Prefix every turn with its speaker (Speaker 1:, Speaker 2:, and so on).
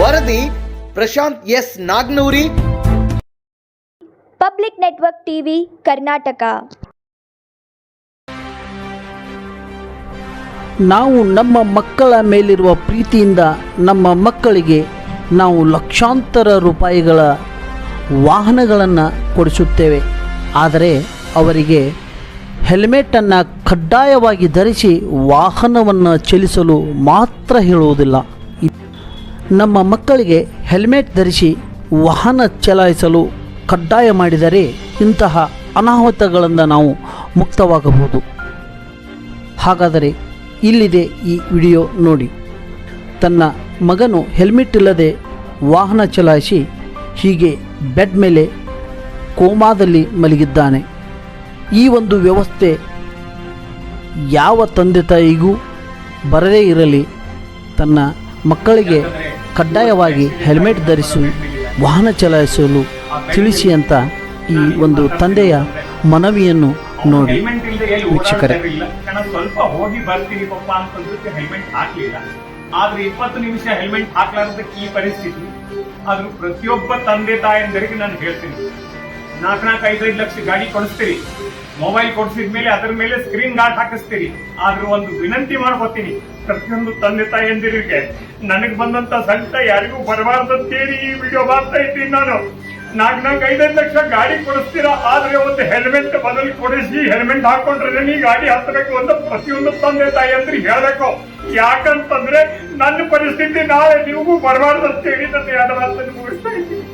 Speaker 1: ವರದಿ Prashanth S Nagnoori.
Speaker 2: Public network TV Karnataka.
Speaker 3: ನಾವು ನಮ್ಮ ಮಕ್ಕಳ ಮೇಲಿರುವ ಪ್ರೀತಿಯಿಂದ ನಮ್ಮ ಮಕ್ಕಳಿಗೆ ನಾವು ಲಕ್ಷಾಂತರ ರೂಪಾಯಿಗಳ ವಾಹನಗಳನ್ನು ಕೊಡಿಸುತ್ತೇವೆ. ಆದರೆ ಅವರಿಗೆ ಹೆಲ್ಮೆಟನ್ನು ಕಡ್ಡಾಯವಾಗಿ ಧರಿಸಿ ವಾಹನವನ್ನು ಚಲಿಸಲು ಮಾತ್ರ ಹೇಳುವುದಿಲ್ಲ. ನಮ್ಮ ಮಕ್ಕಳಿಗೆ ಹೆಲ್ಮೆಟ್ ಧರಿಸಿ ವಾಹನ ಚಲಾಯಿಸಲು ಕಡ್ಡಾಯ ಮಾಡಿದರೆ ಇಂತಹ ಅನಾಹುತಗಳಿಂದ ನಾವು ಮುಕ್ತವಾಗಬಹುದು. ಹಾಗಾದರೆ ಇಲ್ಲಿದೆ ಈ ವಿಡಿಯೋ ನೋಡಿ. ತನ್ನ ಮಗನು ಹೆಲ್ಮೆಟ್ ಇಲ್ಲದೆ ವಾಹನ ಚಲಾಯಿಸಿ ಹೀಗೆ ಬೆಡ್ ಮೇಲೆ ಕೋಮಾದಲ್ಲಿ ಮಲಗಿದ್ದಾನೆ. ಈ ಒಂದು ವ್ಯವಸ್ಥೆ ಯಾವ ತಂದೆ ತಾಯಿಗೂ ಬರದೇ ಇರಲಿ. ತನ್ನ ಮಕ್ಕಳಿಗೆ ಕಡ್ಡಾಯವಾಗಿ ಹೆಲ್ಮೆಟ್ ಧರಿಸಿ, ವಾಹನ ಚಲಾಯಿಸಲು ತಿಳಿಸಿ ಅಂತ ಈ ಒಂದು ತಂದೆಯ ಮನವಿಯನ್ನು ನೋಡಿ. ವೀಕ್ಷಕರೇ.
Speaker 4: ಸ್ವಲ್ಪ ಹೋಗಿ ಪಪ್ಪ ಅಂತಂದ್ರೆ ಹೆಲ್ಮೆಟ್ ಹಾಕ್ಲಿಲ್ಲ ಆದ್ರೆ ಇಪ್ಪತ್ತು ನಿಮಿಷ ಹೆಲ್ಮೆಟ್ ಹಾಕ್ಲಾರ್ದಕ್ಕೆ ಈ ಪರಿಸ್ಥಿತಿ, ಆದ್ರೂ ಪ್ರತಿಯೊಬ್ಬ ತಂದೆ ತಾಯಂದರಿಗೆ ನಾನು ಹೇಳ್ತೀನಿ. ನಾಲ್ಕು ನಾಲ್ಕು ಐದೈದು ಲಕ್ಷ ಗಾಡಿ ಕೊಡಿಸ್ತೀರಿ. ಮೊಬೈಲ್ ಕೊಡಿಸಿದ ಮೇಲೆ ಅದರ ಮೇಲೆ ಸ್ಕ್ರೀನ್ ಗಾರ್ಡ್ ಹಾಕಿಸ್ತೀರಿ. ಆದ್ರೂ ಒಂದು ವಿನಂತಿ ಮಾಡ್ಕೊತೀನಿ. ಪ್ರತಿಯೊಂದು ತಂದೆ ತಾಯಿಯಂದಿರಿಗೆ ನನಗೆ ಬಂದಂತ ಸಂಕಟ ಯಾರಿಗೂ ಬರಬಾರ್ದಂತೇಳಿ ಈ ವಿಡಿಯೋ ಮಾಡ್ತಾ ಇದ್ದೀನಿ ನಾನು. ನಾಲ್ಕು ನಾಲ್ಕು ಐದೈದು ಲಕ್ಷ ಗಾಡಿ ಕೊಡಿಸ್ತೀರಾ? ಆದ್ರೆ ಒಂದು ಹೆಲ್ಮೆಟ್ ಬದಲು ಕೊಡಿಸಿ ಹೆಲ್ಮೆಟ್ ಹಾಕೊಂಡ್ರೆ ನೀ ಗಾಡಿ ಹತ್ತಬೇಕು ಅಂತ ಪ್ರತಿಯೊಂದು ತಂದೆ ತಾಯಿ ಅಂದ್ರೆ ಹೇಳಬೇಕು. ಯಾಕಂತಂದ್ರೆ ನನ್ನ ಪರಿಸ್ಥಿತಿ ನಾಳೆ ನಿಮಗೂ ಬರಬಾರ್ದು ಅಂತ ಹೇಳಿ ನನ್ನ ಎರಡು ಮಾತನ್ನು ಮುಗಿಸ್ತಾ ಇದ್ದೀನಿ.